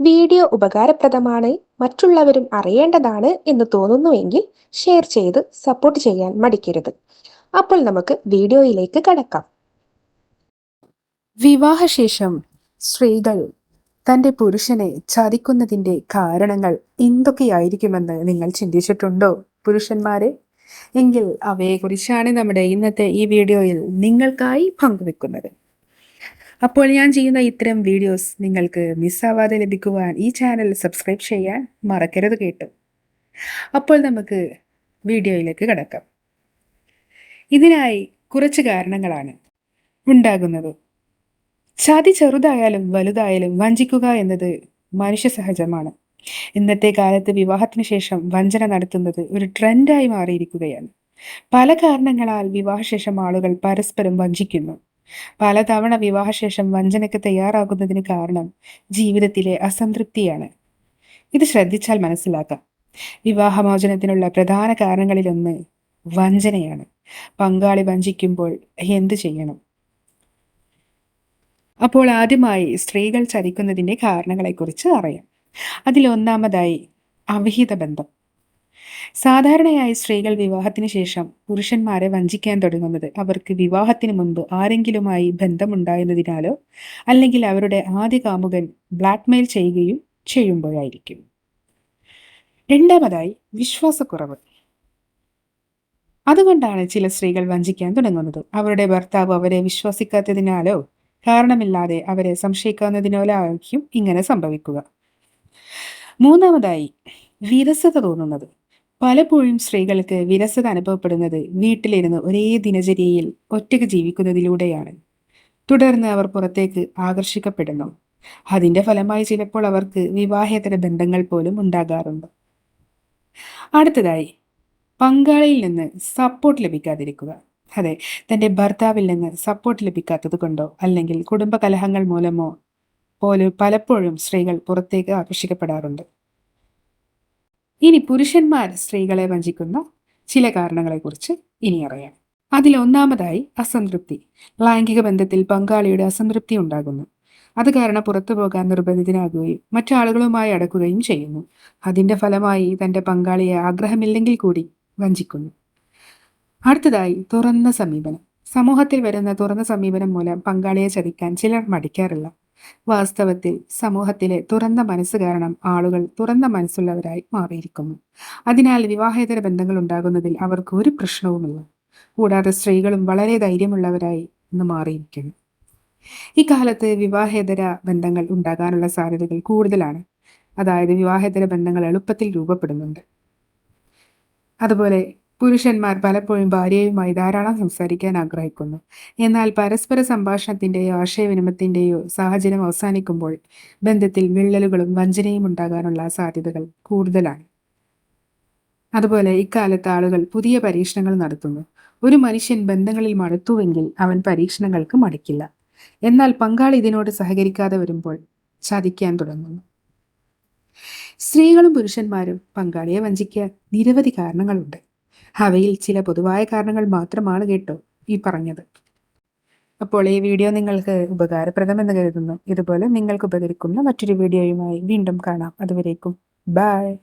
Video ഉപകാരപ്രദമാണ് മറ്റുള്ളവരും അറിയേണ്ടതാണ് എന്ന് തോന്നുന്നുവെങ്കിൽ ഷെയർ ചെയ്ത് സപ്പോർട്ട് ചെയ്യാൻ മടിക്കരുത്. അപ്പോൾ നമുക്ക് വീഡിയോയിലേക്ക് കടക്കാം. വിവാഹശേഷം സ്ത്രീകൾ തന്റെ പുരുഷനെ ചതിക്കുന്നതിന്റെ കാരണങ്ങൾ എന്തൊക്കെയായിരിക്കുമെന്ന് നിങ്ങൾ ചിന്തിച്ചിട്ടുണ്ടോ പുരുഷന്മാരെ? എങ്കിൽ അവയെക്കുറിച്ചാണ് നമ്മുടെ ഇന്നത്തെ ഈ വീഡിയോയിൽ നിങ്ങൾക്കായി പങ്കുവെക്കുന്നത്. അപ്പോൾ ഞാൻ ചെയ്യുന്ന ഇത്തരം വീഡിയോസ് നിങ്ങൾക്ക് മിസ്സാവാതെ ലഭിക്കുവാൻ ഈ ചാനൽ സബ്സ്ക്രൈബ് ചെയ്യാൻ മറക്കരുത് കേട്ടു. അപ്പോൾ നമുക്ക് വീഡിയോയിലേക്ക് കടക്കാം. ഇതിനായി കുറച്ച് കാരണങ്ങളാണ് ഉണ്ടാകുന്നത്. ചതി ചെറുതായാലും വലുതായാലും വഞ്ചിക്കുക എന്നത് മനുഷ്യ സഹജമാണ്. ഇന്നത്തെ കാലത്ത് വിവാഹത്തിന് ശേഷം വഞ്ചന നടത്തുന്നത് ഒരു ട്രെൻഡായി മാറിയിരിക്കുകയാണ്. പല കാരണങ്ങളാൽ വിവാഹശേഷം ആളുകൾ പരസ്പരം വഞ്ചിക്കുന്നു. പലതവണ വിവാഹശേഷം വഞ്ചനയ്ക്ക് തയ്യാറാകുന്നതിന് കാരണം ജീവിതത്തിലെ അസംതൃപ്തിയാണ്. ഇത് ശ്രദ്ധിച്ചാൽ മനസ്സിലാക്കാം. വിവാഹമോചനത്തിനുള്ള പ്രധാന കാരണങ്ങളിലൊന്ന് വഞ്ചനയാണ്. പങ്കാളി വഞ്ചിക്കുമ്പോൾ എന്ത് ചെയ്യണം? അപ്പോൾ ആദ്യമായി സ്ത്രീകൾ ചതിക്കുന്നതിന്റെ കാരണങ്ങളെക്കുറിച്ച് അറിയാം. അതിലൊന്നാമതായി അവിഹിത ബന്ധം. സാധാരണയായി സ്ത്രീകൾ വിവാഹത്തിന് ശേഷം പുരുഷന്മാരെ വഞ്ചിക്കാൻ തുടങ്ങുന്നത് അവർക്ക് വിവാഹത്തിന് മുൻപ് ആരെങ്കിലുമായി ബന്ധമുണ്ടായിരുന്നതിനാലോ അല്ലെങ്കിൽ അവരുടെ ആദ്യ കാമുകൻ ബ്ലാക്ക്മെയിൽ ചെയ്യുകയും ചെയ്യുമ്പോഴായിരിക്കും. രണ്ടാമതായി വിശ്വാസക്കുറവ്. അതുകൊണ്ടാണ് ചില സ്ത്രീകൾ വഞ്ചിക്കാൻ തുടങ്ങുന്നത്. അവരുടെ ഭർത്താവ് അവരെ വിശ്വസിക്കാത്തതിനാലോ കാരണമില്ലാതെ അവരെ സംശയിക്കാവുന്നതിനോലായിരിക്കും ഇങ്ങനെ സംഭവിക്കുക. മൂന്നാമതായി വിരസത തോന്നുന്നത്. പലപ്പോഴും സ്ത്രീകൾക്ക് വിരസത അനുഭവപ്പെടുന്നത് വീട്ടിലിരുന്ന് ഒരേ ദിനചര്യയിൽ ഒറ്റയ്ക്ക് ജീവിക്കുന്നതിലൂടെയാണ്. തുടർന്ന് അവർ പുറത്തേക്ക് ആകർഷിക്കപ്പെടുന്നു. അതിന്റെ ഫലമായി ചിലപ്പോൾ അവർക്ക് വിവാഹേതര ബന്ധങ്ങൾ പോലും ഉണ്ടാകാറുണ്ട്. അടുത്തതായി പങ്കാളിയിൽ നിന്ന് സപ്പോർട്ട് ലഭിക്കാതിരിക്കുക. അതെ തന്റെ ഭർത്താവിൽ നിന്ന് സപ്പോർട്ട് ലഭിക്കാത്തത് കൊണ്ടോ അല്ലെങ്കിൽ കുടുംബ കലഹങ്ങൾ മൂലമോ പോലും പലപ്പോഴും സ്ത്രീകൾ പുറത്തേക്ക് ആകർഷിക്കപ്പെടാറുണ്ട്. ഇനി പുരുഷന്മാർ സ്ത്രീകളെ വഞ്ചിക്കുന്ന ചില കാരണങ്ങളെക്കുറിച്ച് ഇനി അറിയാം. അതിൽ ഒന്നാമതായി അസംതൃപ്തി. ലൈംഗിക ബന്ധത്തിൽ പങ്കാളിയുടെ അസംതൃപ്തി ഉണ്ടാകുന്നു. അത് കാരണം പുറത്തു പോകാൻ നിർബന്ധിതനാകുകയും മറ്റാളുകളുമായി അടക്കുകയും ചെയ്യുന്നു. അതിന്റെ ഫലമായി തന്റെ പങ്കാളിയെ ആഗ്രഹമില്ലെങ്കിൽ കൂടി വഞ്ചിക്കുന്നു. അടുത്തതായി തുറന്ന സമീപനം. സമൂഹത്തിൽ വരുന്ന തുറന്ന സമീപനം മൂലം പങ്കാളിയെ ചതിക്കാൻ ചിലർ മടിക്കാറില്ല. വാസ്തവത്തിൽ സമൂഹത്തിലെ തുറന്ന മനസ്സ് കാരണം ആളുകൾ തുറന്ന മനസ്സുള്ളവരായി മാറിയിരിക്കുന്നു. അതിനാൽ വിവാഹേതര ബന്ധങ്ങൾ ഉണ്ടാകുന്നതിൽ അവർക്ക് ഒരു പ്രശ്നവുമില്ല. കൂടാതെ സ്ത്രീകളും വളരെ ധൈര്യമുള്ളവരായി ഇന്ന് മാറിയിരിക്കുന്നു. ഇക്കാലത്ത് വിവാഹേതര ബന്ധങ്ങൾ ഉണ്ടാകാനുള്ള സാധ്യതകൾ കൂടുതലാണ്. അതായത് വിവാഹേതര ബന്ധങ്ങൾ എളുപ്പത്തിൽ രൂപപ്പെടുന്നുണ്ട്. അതുപോലെ പുരുഷന്മാർ പലപ്പോഴും ഭാര്യയുമായി ധാരാളം സംസാരിക്കാൻ ആഗ്രഹിക്കുന്നു. എന്നാൽ പരസ്പര സംഭാഷണത്തിന്റെയോ ആശയവിനിമയത്തിന്റെയോ സാഹചര്യം അവസാനിക്കുമ്പോൾ ബന്ധത്തിൽ വിള്ളലുകളും വഞ്ചനയും ഉണ്ടാകാനുള്ള സാധ്യതകൾ കൂടുതലാണ്. അതുപോലെ ഇക്കാലത്ത് ആളുകൾ പുതിയ പരീക്ഷണങ്ങൾ നടത്തുന്നു. ഒരു മനുഷ്യൻ ബന്ധങ്ങളിൽ മടുത്തുവെങ്കിൽ അവൻ പരീക്ഷണങ്ങൾക്ക് മടിക്കില്ല. എന്നാൽ പങ്കാളി ഇതിനോട് സഹകരിക്കാതെ വരുമ്പോൾ ചതിക്കാൻ തുടങ്ങുന്നു. സ്ത്രീകളും പുരുഷന്മാരും പങ്കാളിയെ വഞ്ചിക്കാൻ നിരവധി കാരണങ്ങളുണ്ട്. അവയിൽ ചില പൊതുവായ കാരണങ്ങൾ മാത്രമാണ് കേട്ടോ ഈ പറഞ്ഞത്. അപ്പോൾ ഈ വീഡിയോ നിങ്ങൾക്ക് ഉപകാരപ്രദമെന്ന് കരുതുന്നു. ഇതുപോലെ നിങ്ങൾക്ക് ഉപകരിക്കുന്ന മറ്റൊരു വീഡിയോയുമായി വീണ്ടും കാണാം. അതുവരേക്കും ബൈ.